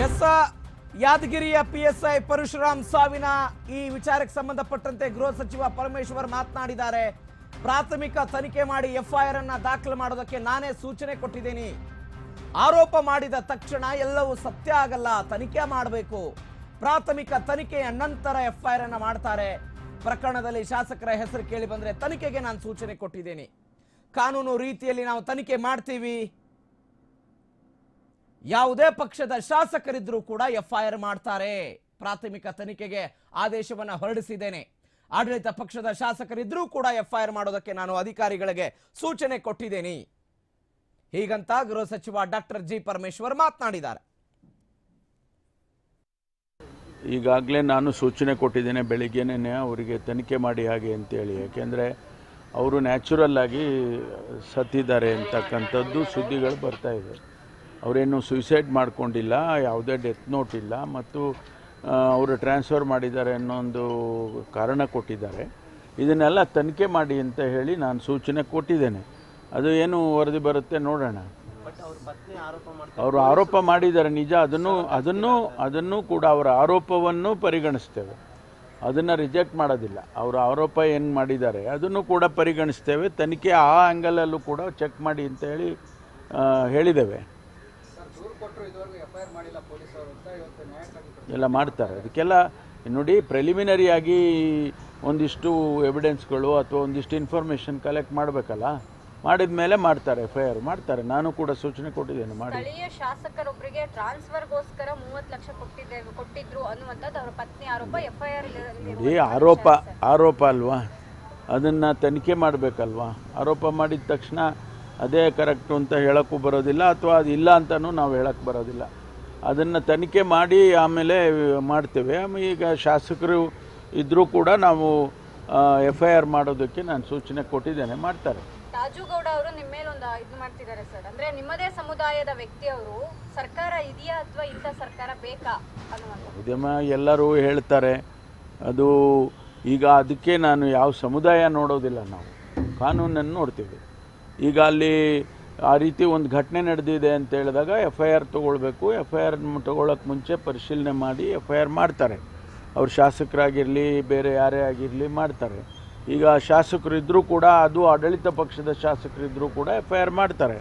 S ಯಾದಗಿರಿಯ PSI Parashuram ಸಾವಿನ ಈ ವಿಚಾರಕ್ಕೆ ಸಂಬಂಧಪಟ್ಟಂತೆ ಗೃಹ ಸಚಿವ ಪರಮೇಶ್ವರ್ ಮಾತನಾಡಿದ್ದಾರೆ. ಪ್ರಾಥಮಿಕ ತನಿಖೆ ಮಾಡಿ ಎಫ್ಐಆರ್ ಅನ್ನ ದಾಖಲು ಮಾಡೋದಕ್ಕೆ ನಾನೇ ಸೂಚನೆ ಕೊಟ್ಟಿದ್ದೀನಿ. ಆರೋಪ ಮಾಡಿದ ತಕ್ಷಣ ಎಲ್ಲವೂ ಸತ್ಯ ಆಗಲ್ಲ, ತನಿಖೆ ಮಾಡಬೇಕು. ಪ್ರಾಥಮಿಕ ತನಿಖೆಯ ನಂತರ ಎಫ್ಐಆರ್ ಅನ್ನ ಮಾಡ್ತಾರೆ. ಪ್ರಕರಣದಲ್ಲಿ ಶಾಸಕರ ಹೆಸರು ಕೇಳಿ ಬಂದ್ರೆ ತನಿಖೆಗೆ ನಾನು ಸೂಚನೆ ಕೊಟ್ಟಿದ್ದೀನಿ. ಕಾನೂನು ರೀತಿಯಲ್ಲಿ ನಾವು ತನಿಖೆ ಮಾಡ್ತೀವಿ. ಯಾವುದೇ ಪಕ್ಷದ ಶಾಸಕರಿದ್ರೂ ಕೂಡ ಎಫ್ಐಆರ್ ಮಾಡ್ತಾರೆ. ಪ್ರಾಥಮಿಕ ತನಿಖೆಗೆ ಆದೇಶವನ್ನು ಹೊರಡಿಸಿದ್ದೇನೆ. ಆಡಳಿತ ಪಕ್ಷದ ಶಾಸಕರಿದ್ರೂ ಕೂಡ ಎಫ್ಐಆರ್ ಮಾಡೋದಕ್ಕೆ ನಾನು ಅಧಿಕಾರಿಗಳಿಗೆ ಸೂಚನೆ ಕೊಟ್ಟಿದ್ದೇನೆ. ಹೀಗಂತ ಗೃಹ ಸಚಿವ ಡಾಕ್ಟರ್ ಜಿ ಪರಮೇಶ್ವರ್ ಮಾತನಾಡಿದ್ದಾರೆ. ಈಗಾಗಲೇ ನಾನು ಸೂಚನೆ ಕೊಟ್ಟಿದ್ದೇನೆ ಬೆಳಿಗ್ಗೆನೇ ಅವರಿಗೆ ತನಿಖೆ ಮಾಡಿ ಹಾಗೆ ಅಂತೇಳಿ. ಯಾಕೆಂದರೆ ಅವರು ನ್ಯಾಚುರಲ್ ಆಗಿ ಸತ್ತಿದ್ದಾರೆ ಅಂತಕ್ಕಂಥದ್ದು ಸುದ್ದಿಗಳು ಬರ್ತಾ ಇದೆ. ಅವರೇನು ಸುಯಿಸೈಡ್ ಮಾಡಿಕೊಂಡಿಲ್ಲ, ಯಾವುದೇ ಡೆತ್ ನೋಟ್ ಇಲ್ಲ ಮತ್ತು ಅವರು ಟ್ರಾನ್ಸ್ಫರ್ ಮಾಡಿದ್ದಾರೆ ಅನ್ನೋ ಒಂದು ಕಾರಣ ಕೊಟ್ಟಿದ್ದಾರೆ. ಇದನ್ನೆಲ್ಲ ತನಿಖೆ ಮಾಡಿ ಅಂತ ಹೇಳಿ ನಾನು ಸೂಚನೆ ಕೊಟ್ಟಿದ್ದೇನೆ. ಅದು ಏನು ವರದಿ ಬರುತ್ತೆ ನೋಡೋಣ. ಅವರು ಆರೋಪ ಮಾಡಿದ್ದಾರೆ ನಿಜ, ಅದನ್ನು ಅದನ್ನು ಅದನ್ನು ಕೂಡ ಅವರ ಆರೋಪವನ್ನು ಪರಿಗಣಿಸ್ತೇವೆ. ಅದನ್ನು ರಿಜೆಕ್ಟ್ ಮಾಡೋದಿಲ್ಲ. ಅವರ ಆರೋಪ ಏನು ಮಾಡಿದ್ದಾರೆ ಅದನ್ನು ಕೂಡ ಪರಿಗಣಿಸ್ತೇವೆ. ತನಿಖೆ ಆ ಆ್ಯಂಗಲಲ್ಲೂ ಕೂಡ ಚೆಕ್ ಮಾಡಿ ಅಂತ ಹೇಳಿ ಹೇಳಿದ್ದೇವೆ. ಎಲ್ಲ ಮಾಡ್ತಾರೆ. ಅದಕ್ಕೆಲ್ಲ ನೋಡಿ ಪ್ರಿಲಿಮಿನರಿ ಆಗಿ ಒಂದಿಷ್ಟು ಎವಿಡೆನ್ಸ್ಗಳು ಅಥವಾ ಒಂದಿಷ್ಟು ಇನ್ಫಾರ್ಮೇಷನ್ ಕಲೆಕ್ಟ್ ಮಾಡಬೇಕಲ್ಲ? ಮಾಡಿದ ಮೇಲೆ ಮಾಡ್ತಾರೆ ಎಫ್ ಐ ಆರ್ ಮಾಡ್ತಾರೆ. ನಾನು ಕೂಡ ಸೂಚನೆ ಕೊಟ್ಟಿದ್ದೇನೆ ಮಾಡಿ. ಸ್ಥಳೀಯ ಶಾಸಕರೊಬ್ಬರಿಗೆ ಟ್ರಾನ್ಸ್ಫರ್ಗೋಸ್ಕರ ಮೂವತ್ತು ಲಕ್ಷ ಕೊಟ್ಟಿದ್ದೇವೆ ಕೊಟ್ಟಿದ್ರು ಅನ್ನುವಂಥದ್ದು ಅವರ ಪತ್ನಿ ಆರೋಪ ಎಫ್ಐಆರ್ ನೋಡಿ ಆರೋಪ ಆರೋಪ ಅಲ್ವಾ? ಅದನ್ನು ತನಿಖೆ ಮಾಡಬೇಕಲ್ವಾ? ಆರೋಪ ಮಾಡಿದ ತಕ್ಷಣ ಅದೇ ಕರೆಕ್ಟು ಅಂತ ಹೇಳೋಕ್ಕೂ ಬರೋದಿಲ್ಲ ಅಥವಾ ಅದು ಇಲ್ಲ ಅಂತಲೂ ನಾವು ಹೇಳಕ್ಕೆ ಬರೋದಿಲ್ಲ. ಅದನ್ನು ತನಿಖೆ ಮಾಡಿ ಆಮೇಲೆ ಮಾಡ್ತೇವೆ. ಈಗ ಶಾಸಕರು ಇದ್ದರೂ ಕೂಡ ನಾವು ಎಫ್ ಐ ಆರ್ ಮಾಡೋದಕ್ಕೆ ನಾನು ಸೂಚನೆ ಕೊಟ್ಟಿದ್ದೇನೆ. ಮಾಡ್ತಾರೆ. ರಾಜುಗೌಡ ಅವರು ನಿಮ್ಮ ಮೇಲೆ ಒಂದು ಇದು ಮಾಡ್ತಿದ್ದಾರೆ ಸರ್. ಅಂದ್ರೆ ನಿಮ್ಮದೇ ಸಮುದಾಯದ ವ್ಯಕ್ತಿಯವರು ಸರ್ಕಾರ ಇದೆಯಾ ಅಥವಾ ಇಂಥ ಸರ್ಕಾರ ಬೇಕಾ ಉದ್ಯಮ ಎಲ್ಲರೂ ಹೇಳ್ತಾರೆ. ಅದು ಈಗ ಅದಕ್ಕೆ ನಾನು ಯಾವ ಸಮುದಾಯ ನೋಡೋದಿಲ್ಲ ನಾವು. ಕಾನೂನನ್ನು ನೋಡ್ತೀವಿ. ಈಗ ಅಲ್ಲಿ ಆ ರೀತಿ ಒಂದು ಘಟನೆ ನಡೆದಿದೆ ಅಂತ ಹೇಳಿದಾಗ ಎಫ್ ಐ ಆರ್ ತೊಗೊಳ್ಬೇಕು ಎಫ್ ಐ ಆರ್ ತೊಗೊಳಕ್ಕೆ ಮುಂಚೆ ಪರಿಶೀಲನೆ ಮಾಡಿ ಎಫ್ ಐ ಆರ್ ಮಾಡ್ತಾರೆ. ಅವ್ರು ಶಾಸಕರಾಗಿರಲಿ, ಬೇರೆ ಯಾರೇ ಆಗಿರಲಿ ಮಾಡ್ತಾರೆ. ಈಗ ಶಾಸಕರಿದ್ದರೂ ಕೂಡ, ಅದು ಆಡಳಿತ ಪಕ್ಷದ ಶಾಸಕರಿದ್ದರೂ ಕೂಡ ಎಫ್ ಐ ಆರ್ ಮಾಡ್ತಾರೆ.